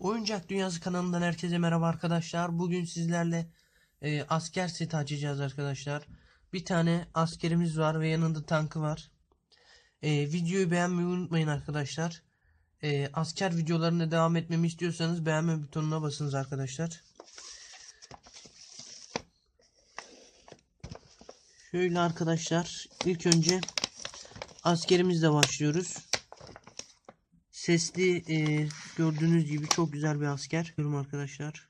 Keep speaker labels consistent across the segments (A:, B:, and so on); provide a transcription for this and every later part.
A: Oyuncak Dünyası kanalından herkese merhaba arkadaşlar. Bugün sizlerle e, asker seti açacağız arkadaşlar. Bir tane askerimiz var ve yanında tankı var. E, videoyu beğenmeyi unutmayın arkadaşlar. E, asker videolarına devam etmemi istiyorsanız beğenme butonuna basınız arkadaşlar. Şöyle arkadaşlar ilk önce askerimizle başlıyoruz. Sesli e, gördüğünüz gibi çok güzel bir asker. Görüm arkadaşlar.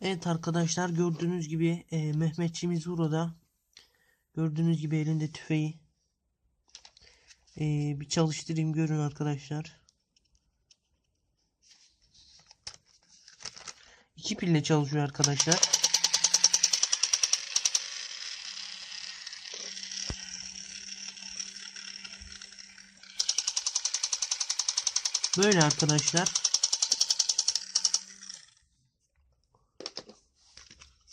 A: Evet arkadaşlar gördüğünüz gibi e, Mehmetçimiz burada. Gördüğünüz gibi elinde tüfeği. E, bir çalıştırayım görün arkadaşlar. İki pille çalışıyor arkadaşlar. Böyle arkadaşlar.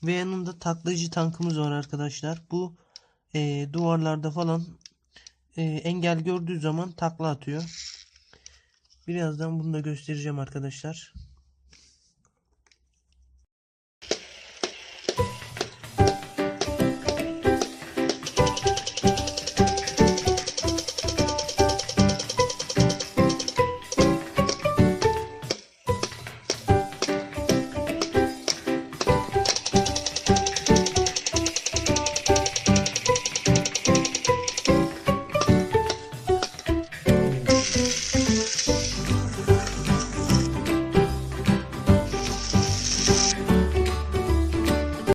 A: Ve yanında taklacı tankımız var arkadaşlar. Bu e, duvarlarda falan e, engel gördüğü zaman takla atıyor. Birazdan bunu da göstereceğim arkadaşlar.